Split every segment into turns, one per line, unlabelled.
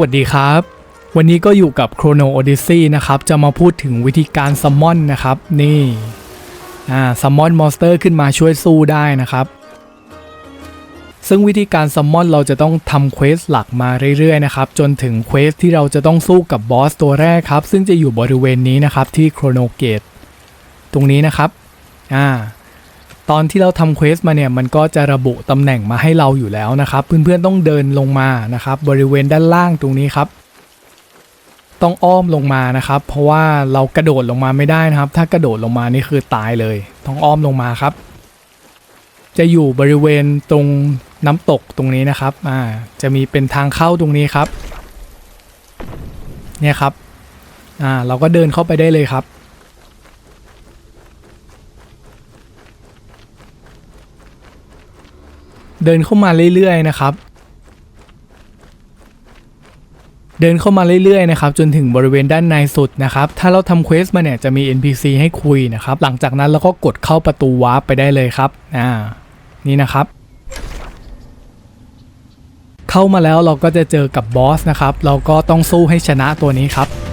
วัสดีครับ วันนี้ก็อยู่กับ Chrono Odyssey นะครับ จะมาพูดถึงวิธีการซัมมอนนะครับ นี่อ่าซัมมอนมอนสเตอร์ขึ้นมาช่วยสู้ได้นะครับ ซึ่งวิธีการซัมมอนเราจะต้องทำเควสหลักมาเรื่อยๆนะครับ จนถึงเควสที่เราจะต้องสู้กับบอสตัวแรกครับ ซึ่งจะอยู่บริเวณนี้นะครับที่ Chrono Gate ตรงนี้นะครับอ่า ตอนที่เราทำเควสมาเนี่ยมันก็จะระบุตำแหน่งมาให้เราอยู่แล้วนะครับ เพื่อนๆต้องเดินลงมานะครับ บริเวณด้านล่างตรงนี้ครับ ต้องอ้อมลงมานะครับ เพราะว่าเรากระโดดลงมาไม่ได้นะครับ ถ้ากระโดดลงมานี่คือตายเลย ต้องอ้อมลงมาครับ จะอยู่บริเวณตรงน้ำตกตรงนี้นะครับอ่าจะมีเป็นทางเข้าตรงนี้ครับ เนี่ยครับอ่าเราก็เดินเข้าไปได้เลยครับ เดินเข้ามาเรื่อยๆนะครับ เดินเข้ามาเรื่อยๆนะครับจนถึงบริเวณด้านในสุดนะครับ ถ้าเราทำเควสมาเนี่ยจะมี NPC ให้คุยนะครับ หลังจากนั้นเราก็กดเข้าประตูวาร์ปไปได้เลยครับอ่านี่นะครับเข้ามาแล้วเราก็จะเจอกับบอสนะครับ เราก็ต้องสู้ให้ชนะตัวนี้ครับ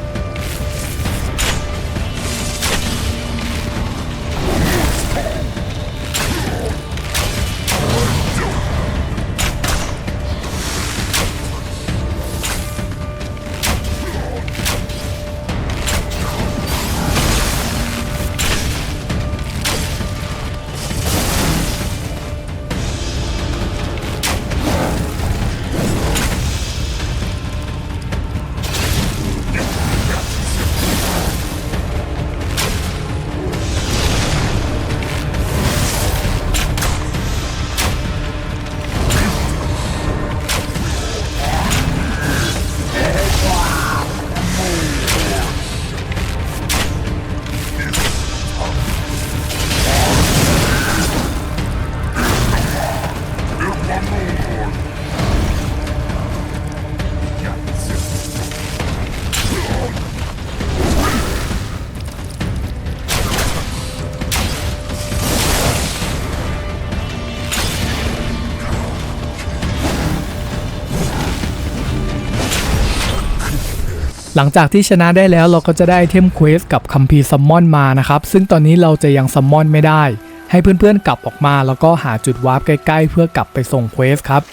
หลังจากที่ชนะได้แล้วเราก็จะได้ไอเทมเควสกับคัมภีร์ซัมมอนมานะครับ ซึ่งตอนนี้เราจะยังซัมมอนไม่ได้ ให้เพื่อนๆกลับออกมา แล้วก็หาจุดวาร์ปใกล้ๆ เพื่อกลับไปส่งเควสครับ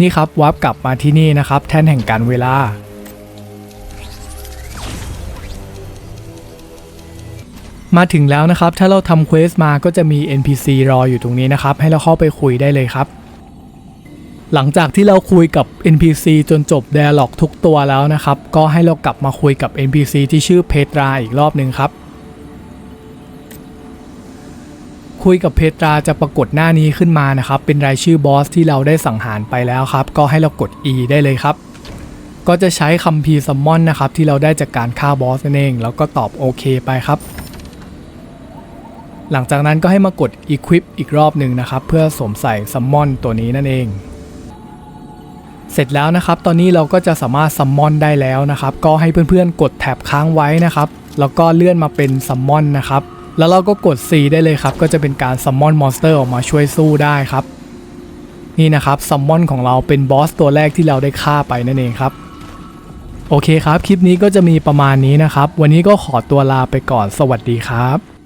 นี่ครับวาร์ปกลับมาที่นี่นะครับ แท่นแห่งการเวลา มาถึงแล้วนะครับ ถ้าเราทำเควสมาก็จะมี NPC รออยู่ตรงนี้นะครับ ให้เราเข้าไปคุยได้เลยครับ หลังจากที่เราคุยกับ NPC จนจบ Dialog ทุกตัวแล้วนะครับ ก็ให้เรากลับมาคุยกับ NPC ที่ชื่อเพตราอีกรอบหนึ่งครับ คุยกับเพตราจะปรากฏหน้านี้ขึ้นมานะครับ เป็นรายชื่อบอสที่เราได้สังหารไปแล้วครับ ก็ให้เรากด E ได้เลยครับ ก็จะใช้คัมภีร์ซัมมอนนะครับ ที่เราได้จากการฆ่าบอสนั่นเอง แล้วก็ตอบโอเคไปครับหลังจากนั้นก็ให้มากด Equip อีกรอบหนึ่งนะครับ เพื่อสวมใส่ซัมมอนตัวนี้นั่นเอง เสร็จแล้วนะครับ ตอนนี้เราก็จะสามารถซัมมอนได้แล้วนะครับ ก็ให้เพื่อนๆ กดแท็บค้างไว้นะครับ แล้วก็เลื่อนมาเป็นซัมมอนนะครับ แล้วเราก็กด C ได้เลยครับ ก็จะเป็นการซัมมอนมอนสเตอร์ออกมาช่วยสู้ได้ครับ นี่นะครับซัมมอนของเราเป็นบอสตัวแรกที่เราได้ฆ่าไปนั่นเองครับ โอเคครับ คลิปนี้ก็จะมีประมาณนี้นะครับ วันนี้ก็ขอตัวลาไปก่อน สวัสดีครับ